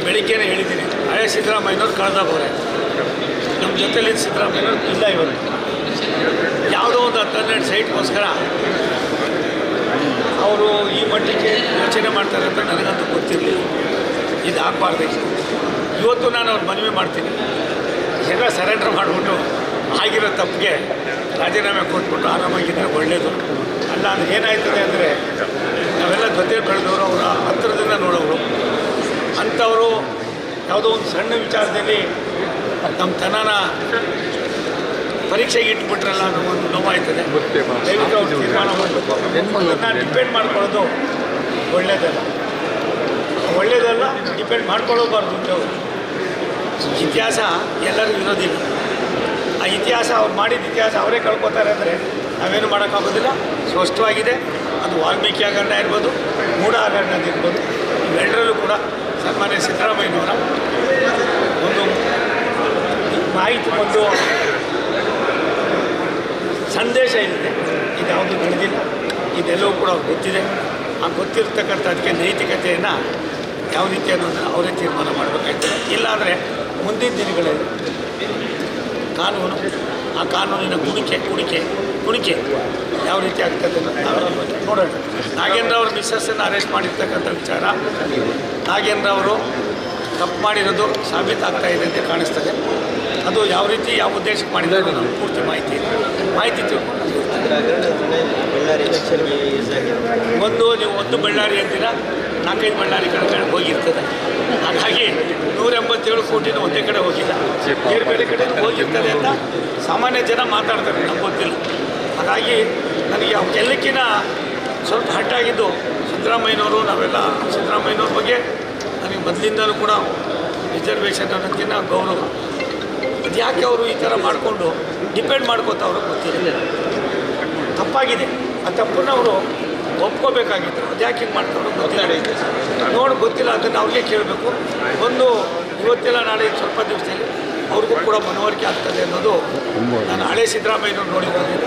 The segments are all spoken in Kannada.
ನಾನು ಬೆಳಿಗ್ಗೆನೇ ಹೇಳಿದ್ದೀನಿ. ಹಳೆ ಸಿದ್ದರಾಮಯ್ಯನವ್ರು ಕಳೆದೋಗವ್ರೆ ನಮ್ಮ ಜೊತೆಲಿ ಸಿದ್ದರಾಮಯ್ಯನವ್ರು ಇಲ್ಲ ಇವರು. ಯಾವುದೋ ಒಂದು ಹತ್ತು ಹನ್ನೆರಡು ಸೈಟ್ಗೋಸ್ಕರ ಅವರು ಈ ಮಟ್ಟಕ್ಕೆ ಯೋಚನೆ ಮಾಡ್ತಾರೆ ಅಂತ ನನಗಂತೂ ಗೊತ್ತಿರಲಿಲ್ಲ. ಇದು ಇವತ್ತು ನಾನು ಅವ್ರು ಮನವಿ ಮಾಡ್ತೀನಿ. ಎಲ್ಲ ಸರೆಂಡರ್ ಮಾಡಿಬಿಟ್ಟು ಆಗಿರೋ ತಪ್ಪಿಗೆ ರಾಜೀನಾಮೆ ಕೊಟ್ಬಿಟ್ಟು ಆರಾಮಾಗಿದ್ದರೆ ಒಳ್ಳೆಯದು ಅಲ್ಲ ಅದು ಏನಾಯ್ತದೆ ಅಂದರೆ ನಾವೆಲ್ಲ ಜೊತೆ ಬೆಳೆದವರು ಅವರ ಹತ್ತಿರದಿಂದ ನೋಡೋರು. ಅಂಥವರು ಯಾವುದೋ ಒಂದು ಸಣ್ಣ ವಿಚಾರದಲ್ಲಿ ನಮ್ಮ ತನನ ಪರೀಕ್ಷೆಗೆ ಇಟ್ಬಿಟ್ರಲ್ಲ ಅನ್ನೋ ಒಂದು ನೋವಾಯ್ತದೆ. ದಯವಿಟ್ಟು ಅವ್ರು ತೀರ್ಮಾನ ಮಾಡಬೇಕು. ಅದನ್ನು ಡಿಪೆಂಡ್ ಮಾಡ್ಕೊಳ್ಳೋದು ಒಳ್ಳೆಯದಲ್ಲ ಒಳ್ಳೆಯದಲ್ಲ ಡಿಪೆಂಡ್ ಮಾಡ್ಕೊಳ್ಳೋಬಾರ್ದು ನಾವು ಇತಿಹಾಸ ಎಲ್ಲರಿಗೂ ಇರೋದಿಲ್ಲ ಆ ಇತಿಹಾಸ ಅವ್ರು ಮಾಡಿದ ಇತಿಹಾಸ ಅವರೇ ಕಳ್ಕೊತಾರೆ ಅಂದರೆ ನಾವೇನು ಮಾಡೋಕ್ಕಾಗೋದಿಲ್ಲ. ಸ್ಪಷ್ಟವಾಗಿದೆ. ಅದು ವಾಲ್ಮೀಕಿ ಹಗರಣ ಇರ್ಬೋದು ಮೂಢ ಹಗರಣ ಇರ್ಬೋದು. ಇವೆರಡರಲ್ಲೂ ಕೂಡ ಸನ್ಮಾನ್ಯ ಸಿದ್ದರಾಮಯ್ಯನವರ ಒಂದು ಮಾಹಿತಿ ಒಂದು ಸಂದೇಶ ಏನಿದೆ? ಇದು ಯಾವುದು ನಡೆದಿಲ್ಲ. ಇದೆಲ್ಲವೂ ಕೂಡ ಅವ್ರು ಗೊತ್ತಿದೆ. ಆ ಗೊತ್ತಿರ್ತಕ್ಕಂಥದ್ದಕ್ಕೆ ನೈತಿಕತೆಯನ್ನು ಯಾವ ರೀತಿ ಅನ್ನೋದನ್ನು ಅವರೇ ತೀರ್ಮಾನ ಮಾಡಬೇಕಾಗ್ತದೆ ಇಲ್ಲಾಂದರೆ ಮುಂದಿನ ದಿನಗಳಲ್ಲಿ ಕಾನೂನು ಆ ಕಾನೂನಿನ ಕುಣಿಕೆ ಕುಣಿಕೆ ಕುಣಿಕೆ. ಯಾವ ರೀತಿ ಆಗ್ತದೆ ನೋಡೋಣ. ನಾಗೇಂದ್ರ ಅವರು ಮಿಸ್ಸಸ್ಸನ್ನು ಅರೆಸ್ಟ್ ಮಾಡಿರ್ತಕ್ಕಂಥ ವಿಚಾರ. ನಾಗೇಂದ್ರ ಅವರು ತಪ್ಪು ಮಾಡಿರೋದು ಸಾಬೀತಾಗ್ತಾ ಇದೆ ಅಂತ ಕಾಣಿಸ್ತದೆ. ಅದು ಯಾವ ರೀತಿ ಯಾವ ಉದ್ದೇಶಕ್ಕೆ ಮಾಡಿದ್ದಾರೆ ನಮ್ಗೆ ಪೂರ್ತಿ ಮಾಹಿತಿ. ಮಾಹಿತಿ ತಿಳ್ಕೊಂಡು ಒಂದು ನೀವು ಒಂದು ಬಳ್ಳಾರಿ ಅಂತೀರ? ನಾಲ್ಕೈದು ಬಳ್ಳಾರಿ ಕಡೆ ಹೋಗಿರ್ತದೆ. ಹಾಗಾಗಿ ನೂರ ಎಂಬತ್ತೇಳು ಕೋಟಿನ ಒಂದೇ ಕಡೆ ಹೋಗಿಲ್ಲ. ಬೇರೆ ಬೇರೆ ಕಡೆ ಹೋಗಿರ್ತದೆ ಅಂತ ಸಾಮಾನ್ಯ ಜನ ಮಾತಾಡ್ತಾರೆ ನಮ್ಗೆ ಗೊತ್ತಿಲ್ಲ ಹಾಗಾಗಿ ನನಗೆ ಅವಕ್ಕೆಲ್ಲಕ್ಕಿಂತ ಸ್ವಲ್ಪ ಹಟ್ಟಾಗಿದ್ದು ಸಿದ್ದರಾಮಯ್ಯನವರು, ನಾವೆಲ್ಲ ಸಿದ್ದರಾಮಯ್ಯನವ್ರ ಬಗ್ಗೆ ನನಗೆ ಮೊದಲಿಂದಲೂ ಕೂಡ ರಿಸರ್ವೇಷನ್ ಅನ್ನೋದಕ್ಕಿಂತ ಗೌರವ. ಅದು ಯಾಕೆ ಅವರು ಈ ಥರ ಮಾಡಿಕೊಂಡು ಡಿಪೆಂಡ್ ಮಾಡ್ಕೋತ ಅವ್ರಿಗೆ ಗೊತ್ತಿರಲಿಲ್ಲ ತಪ್ಪಾಗಿದೆ. ಆ ತಪ್ಪನ್ನು ಅವರು ಒಪ್ಕೋಬೇಕಾಗಿತ್ತು. ಅದು ಯಾಕೆ ಹಿಂಗೆ ಮಾಡ್ತಾರೆ ಗೊತ್ತಿಲ್ಲ. ನೋಡಿ ಗೊತ್ತಿಲ್ಲ ಅದನ್ನು ಅವ್ರಿಗೆ ಕೇಳಬೇಕು. ಒಂದು ಇವತ್ತಿಲ್ಲ ನಾಳೆ ಸ್ವಲ್ಪ ದಿವಸದಲ್ಲಿ ಅವ್ರಿಗೂ ಕೂಡ ಮನವರಿಕೆ ಆಗ್ತದೆ ಅನ್ನೋದು ನಾನು ಹಳೆ ಸಿದ್ದರಾಮಯ್ಯನವ್ರು ನೋಡಿರೋದ್ರಿಂದ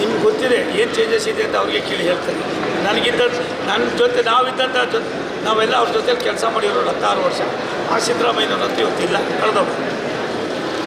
ನಿಮ್ಗೆ ಗೊತ್ತಿದೆ ಏನು ಚೇಂಜಸ್ ಇದೆ ಅಂತ ಅವ್ರಿಗೆ ಕೇಳಿ ಹೇಳ್ತಾರೆ ನನಗಿದ್ದ ನನ್ನ ಜೊತೆ ನಾವಿದ್ದಂಥ ಜೊತೆ ನಾವೆಲ್ಲ ಅವ್ರ ಜೊತೆ ಕೆಲಸ ಮಾಡಿರೋರು ಹತ್ತಾರು ವರ್ಷ. ಆ ಸಿದ್ದರಾಮಯ್ಯನವ್ರಂತೂ ಇವತ್ತಿಲ್ಲ ಕಳೆದವರು.